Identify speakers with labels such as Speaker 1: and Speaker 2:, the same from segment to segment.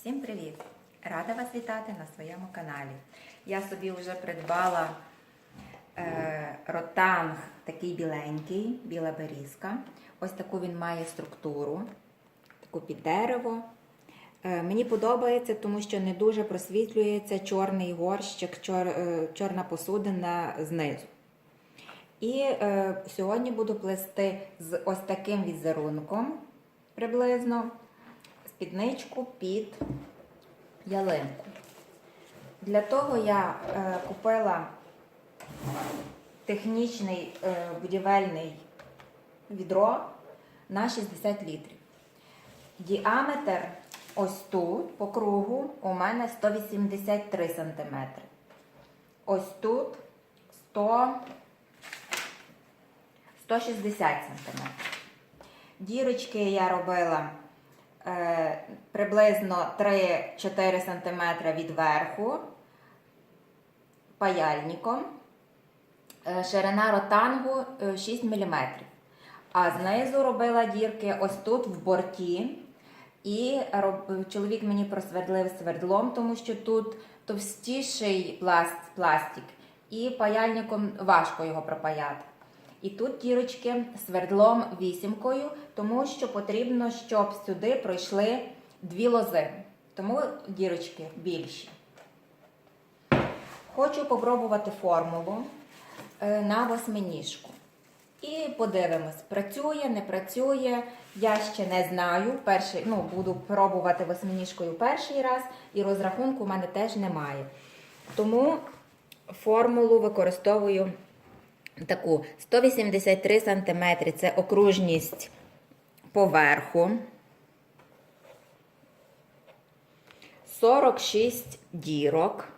Speaker 1: Всім привіт! Рада вас вітати на своєму каналі. Я собі вже придбала е, ротанг такий біленький, біла берізка. Ось таку він має структуру, таку під дерево. Е, мені подобається, тому що не дуже просвітлюється чорний горщик, чор, е, чорна посудина знизу. І е, сьогодні буду плести з ось таким візерунком приблизно спідничку під ялинку. Для того я е, купила технічний е, будівельний відро на 60 літрів. Діаметр ось тут по кругу у мене 183 см. Ось тут 100 160 см. Дірочки я робила приблизно 3-4 см від верху паяльником. Е, ширина ротангу е, 6 мм. А знизу робила дірки ось тут в борті. І чоловік мені просвердлив свердлом, тому що тут товстіший пласт, пластик, і паяльником важко його пропаяти. І тут дірочки свердлом вісімкою, тому що потрібно, щоб сюди пройшли дві лози. Тому дірочки більші. Хочу попробувати формулу е, на восьминіжку. І подивимось, працює, не працює. Я ще не знаю. Перший, ну, буду пробувати восьминіжкою перший раз, і розрахунку в мене теж немає. Тому формулу використовую таку 183 см це окружність поверху. 46 дірок.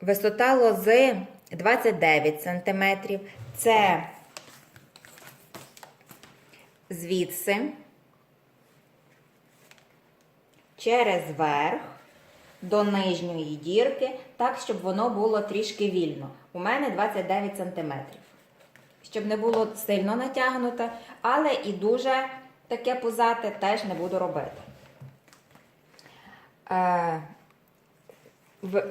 Speaker 1: Висота лози 29 см. Це звідси через верх до нижньої дірки, так, щоб воно було трішки вільно. У мене 29 см. Щоб не було сильно натягнуте, але і дуже таке пузате теж не буду робити. Е,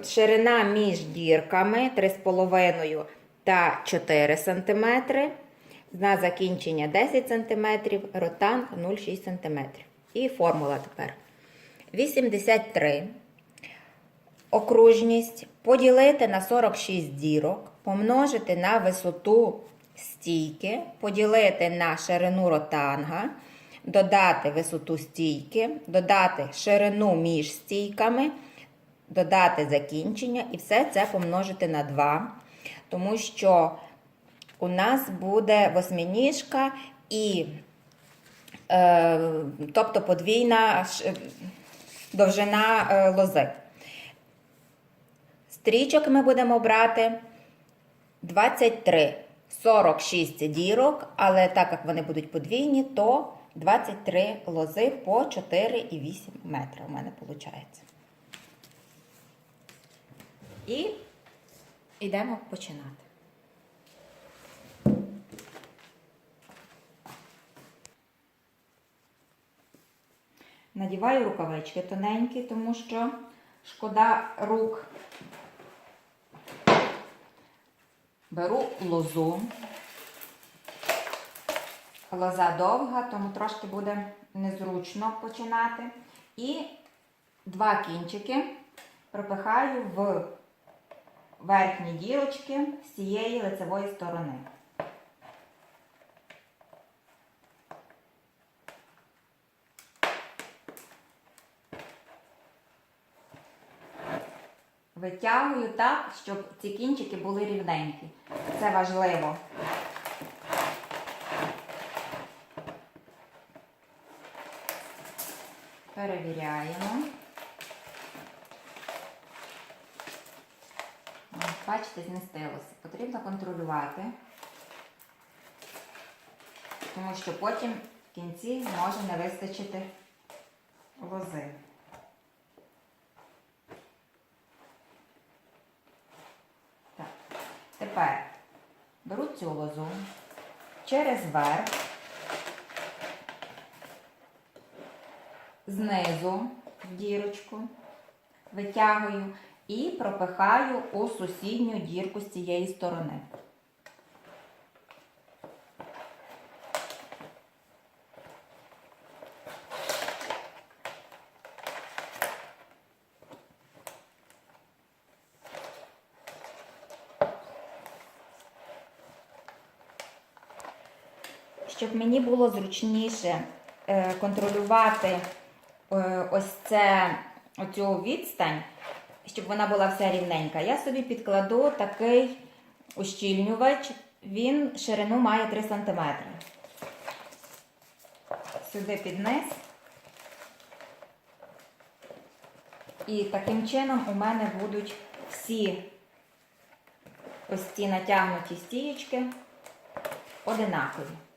Speaker 1: Ширина між дірками 3,5 та 4 см. На закінчення 10 см, ротанг 0,6 см. І формула тепер. 83 окружність поділити на 46 дірок, помножити на висоту стійки, поділити на ширину ротанга, додати висоту стійки, додати ширину між стійками, додати закінчення і все це помножити на 2, тому що у нас буде восьминіжка і е, тобто подвійна довжина е, лози. Стрічок ми будемо брати 23, 46 дірок, але так як вони будуть подвійні, то 23 лози по 4,8 метра у мене виходить. І йдемо починати. Надіваю рукавички тоненькі, тому що шкода рук. Беру лозу. Лоза довга, тому трошки буде незручно починати. І два кінчики пропихаю в верхні дірочки з цієї лицевої сторони. Витягую так, щоб ці кінчики були рівненькі. Це важливо. Перевіряємо. Бачите, змістилося. Потрібно контролювати, тому що потім в кінці може не вистачити лози. Так. Тепер беру цю лозу через верх знизу дірочку, витягую і пропихаю у сусідню дірку з цієї сторони. Щоб мені було зручніше е, контролювати е, ось це, оцю відстань, щоб вона була вся рівненька, я собі підкладу такий ущільнювач. Він ширину має 3 см. Сюди під низ. І таким чином у мене будуть всі ось ці натягнуті стієчки одинакові.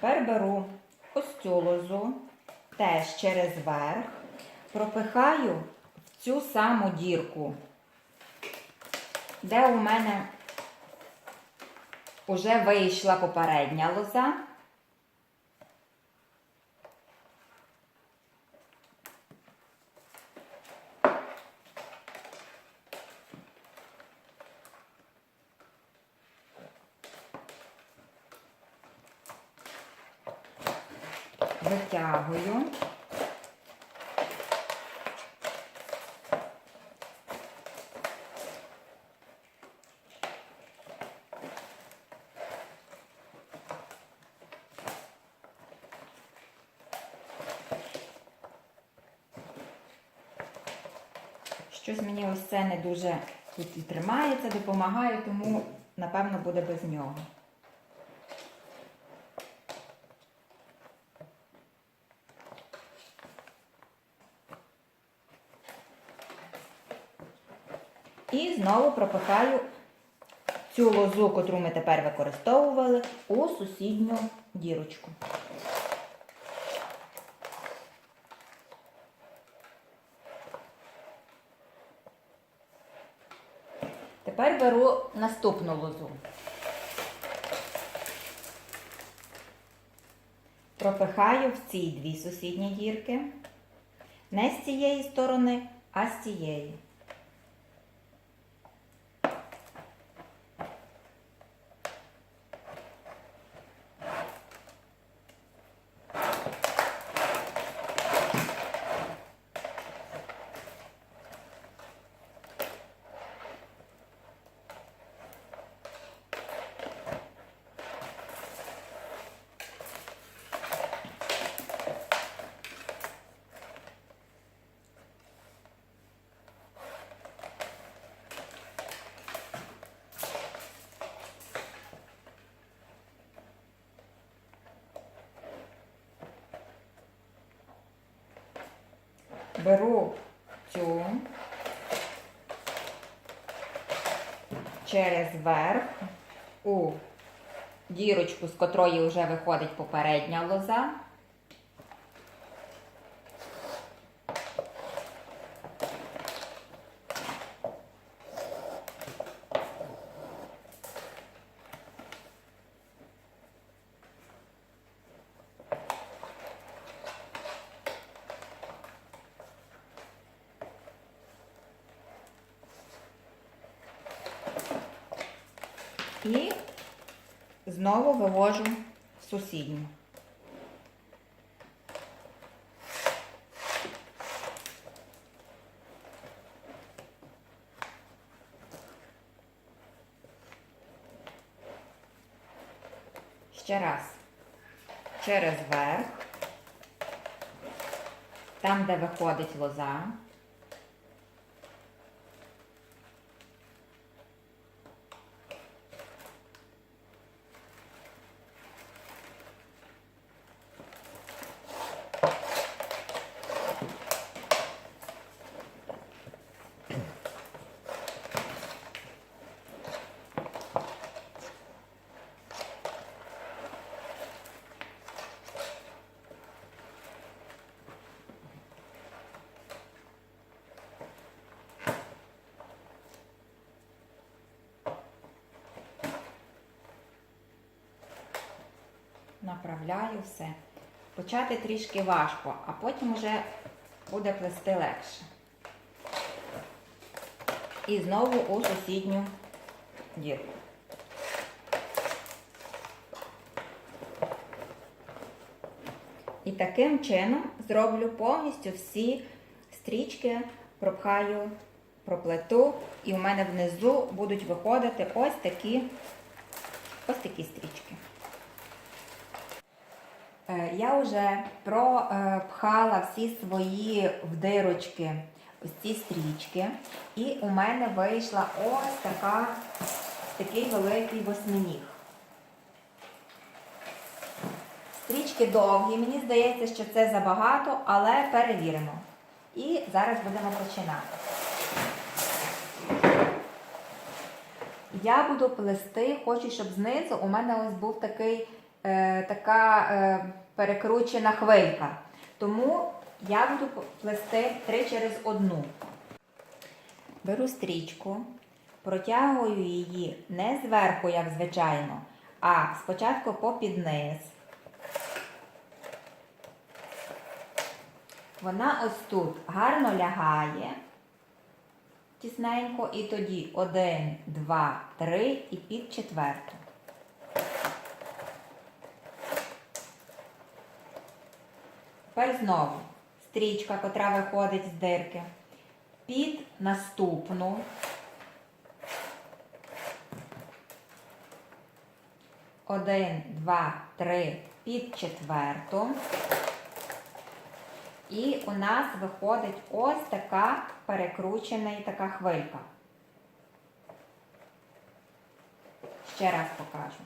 Speaker 1: Тепер беру ось цю лозу, теж через верх, пропихаю в цю саму дірку, де у мене вже вийшла попередня лоза. Витягую. Щось мені ось це не дуже тут і тримається, допомагає, тому напевно буде без нього. І знову пропихаю цю лозу, котру ми тепер використовували, у сусідню дірочку. Тепер беру наступну лозу. Пропихаю в ці дві сусідні дірки. Не з цієї сторони, а з цієї. Беру цю через верх у дірочку, з котрої вже виходить попередня лоза. І знову вивожу в сусідню. Ще раз. Через верх, там, де виходить лоза. Направляю все. Почати трішки важко, а потім вже буде плести легше. І знову у сусідню дірку. І таким чином зроблю повністю всі стрічки, пропхаю, проплету, і у мене внизу будуть виходити ось такі, ось такі стрічки. Е, Я вже пропхала всі свої вдирочки, ось ці стрічки, і у мене вийшла ось така, такий великий восьминіг. Стрічки довгі, мені здається, що це забагато, але перевіримо. І зараз будемо починати. Я буду плести, хочу, щоб знизу у мене ось був такий, е, така е, перекручена хвилька. Тому я буду плести три через одну. Беру стрічку, протягую її не зверху, як звичайно, а спочатку попід низ. Вона ось тут гарно лягає тісненько, і тоді один, два, три і під четверту. Тепер знову стрічка, котра виходить з дирки, під наступну. Один, два, три, під четверту. І у нас виходить ось така перекручена і така хвилька. Ще раз покажу.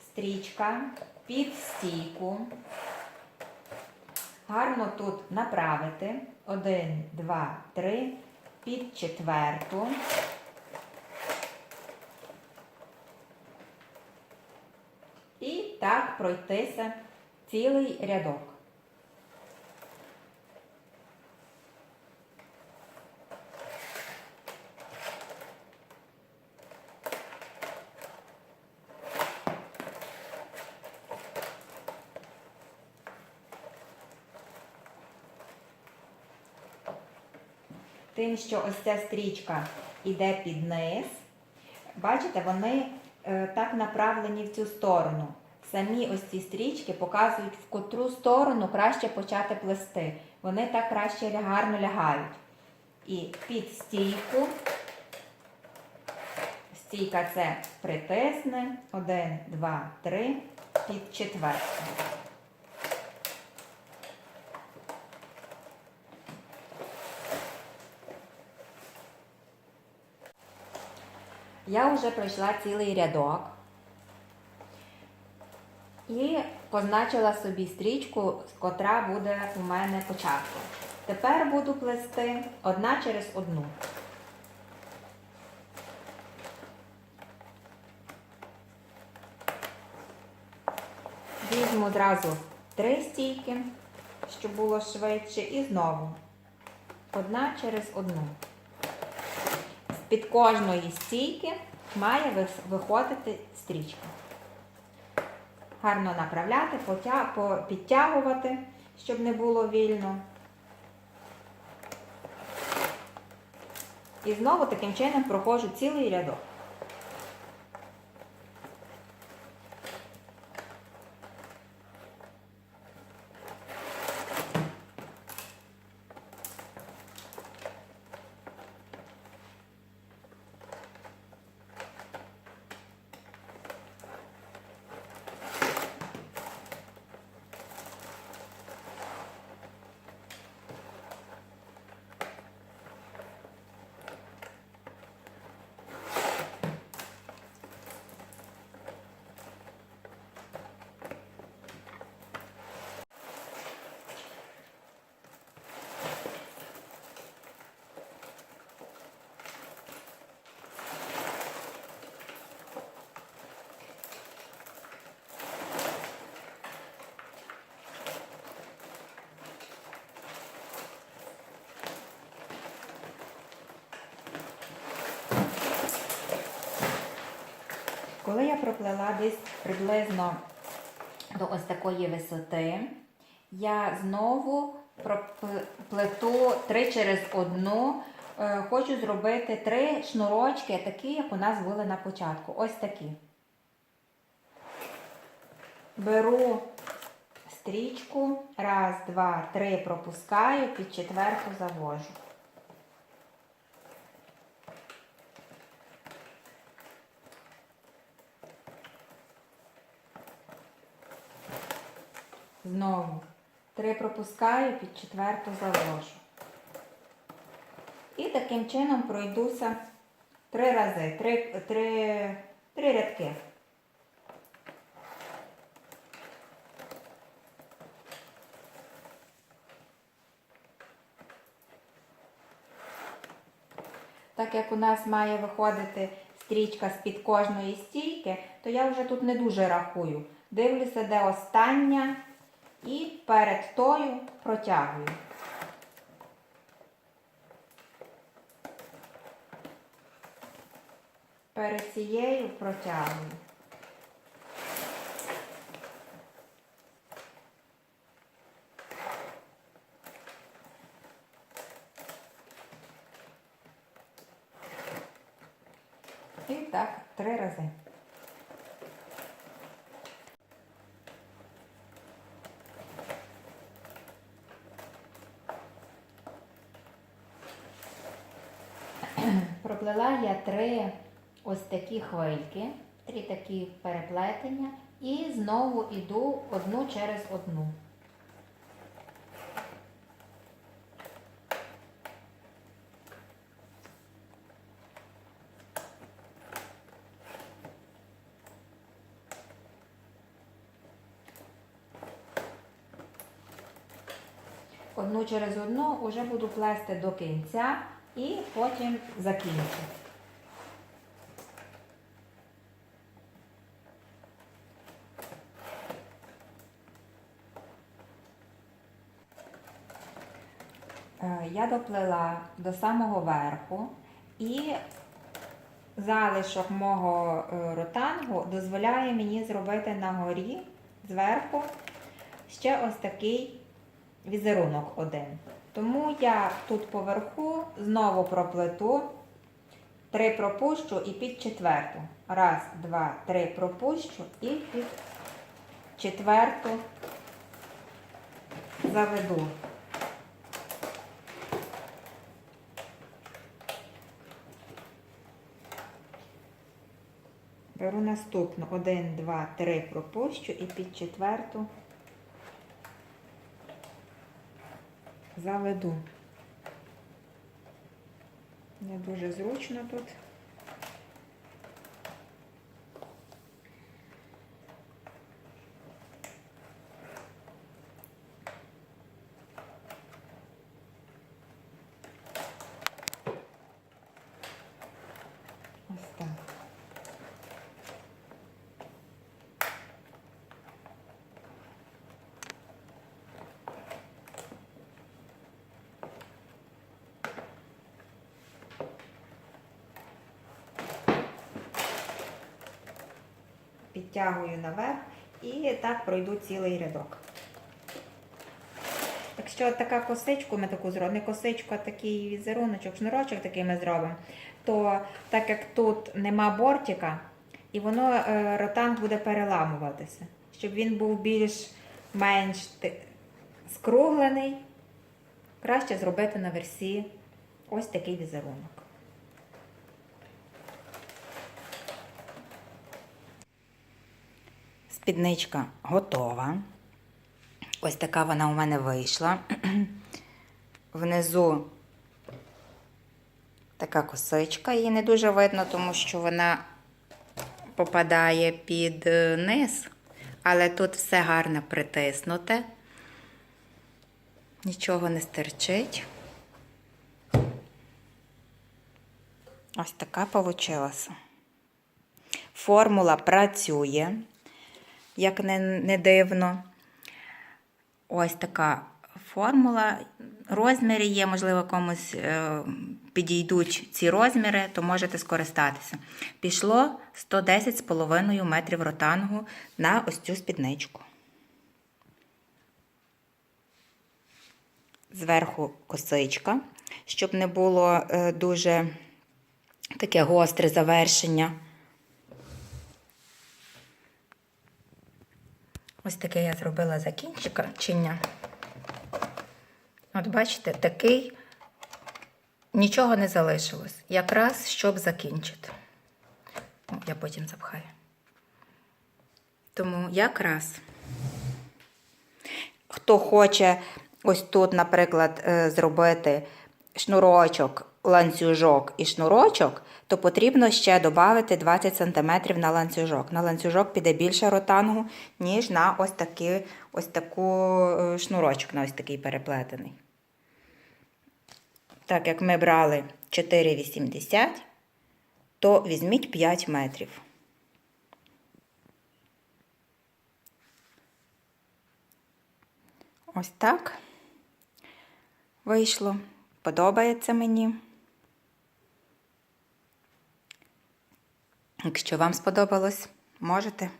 Speaker 1: Стрічка під стійку. Гарно тут направити. Один, два, три, під четверту. І так пройтися цілий рядок. Тим, що ось ця стрічка йде під низ, бачите, вони е, так направлені в цю сторону. Самі ось ці стрічки показують, в котру сторону краще почати плести. Вони так краще гарно лягають. І під стійку. Стійка це притисне. Один, два, три, під четверту. Я вже пройшла цілий рядок і позначила собі стрічку, котра буде у мене початком. Тепер буду плести одна через одну. Візьму одразу три стійки, щоб було швидше, і знову одна через одну. З-під кожної стійки має виходити стрічка. Гарно направляти, підтягувати, щоб не було вільно. І знову таким чином проходжу цілий рядок. Коли я проплела десь приблизно до ось такої висоти, я знову проплету три через одну. Е, Хочу зробити три шнурочки, такі, як у нас були на початку. Ось такі. Беру стрічку, раз, два, три пропускаю, під четверту завожу. Знову три пропускаю, під четверту завожу. І таким чином пройдуся три рази, три, три, три рядки. Так як у нас має виходити стрічка з-під кожної стійки, то я вже тут не дуже рахую. Дивлюся, де остання, і перед тою протягую. Перед цією протягую. І так три рази. Проплела я три ось такі хвильки, три такі переплетення і знову йду одну через одну. Одну через одну вже буду плести до кінця і потім закінчу. Е, Я доплела до самого верху і залишок мого е, ротангу дозволяє мені зробити на горі зверху ще ось такий візерунок один. Тому я тут поверху знову проплету, три пропущу і під четверту. Раз, два, три пропущу і під четверту заведу. Беру наступну. Один, два, три пропущу і під четверту заведу. Не дуже зручно тут. Ось так. Підтягую наверх і так пройду цілий рядок. Якщо така косичку ми таку зробимо, не косичку, а такий візеруночок, шнурочок такий ми зробимо, то так як тут нема бортика, і воно е, ротанг буде переламуватися. Щоб він був більш-менш скруглений, краще зробити на версі ось такий візерунок. Спідничка готова. Ось така вона у мене вийшла. Внизу така косичка, її не дуже видно, тому що вона попадає під е, низ, але тут все гарно притиснуте, нічого не стерчить. Ось така вийшла. Формула працює як не, не дивно. Ось така формула. Розміри є, можливо, комусь е, підійдуть ці розміри, то можете скористатися. Пішло 110,5 метрів ротангу на ось цю спідничку. Зверху косичка, щоб не було е, дуже таке гостре завершення. Ось таке я зробила закінчення. От бачите, такий нічого не залишилось. Якраз щоб закінчити. О, Я потім запхаю. Тому якраз. Хто хоче ось тут, наприклад, е, зробити шнурочок, ланцюжок і шнурочок, то потрібно ще додати 20 см на ланцюжок. На ланцюжок піде більше ротангу, ніж на ось, такі, ось таку е, шнурочок, на ось такий переплетений. Так як ми брали 4,80, то візьміть 5 метрів. Ось так вийшло. Подобається мені. Якщо вам сподобалось, можете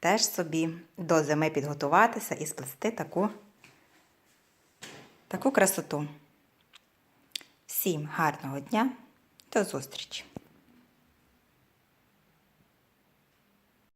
Speaker 1: теж собі до зими підготуватися і сплести таку, таку красоту. Всім гарного дня, до зустрічі!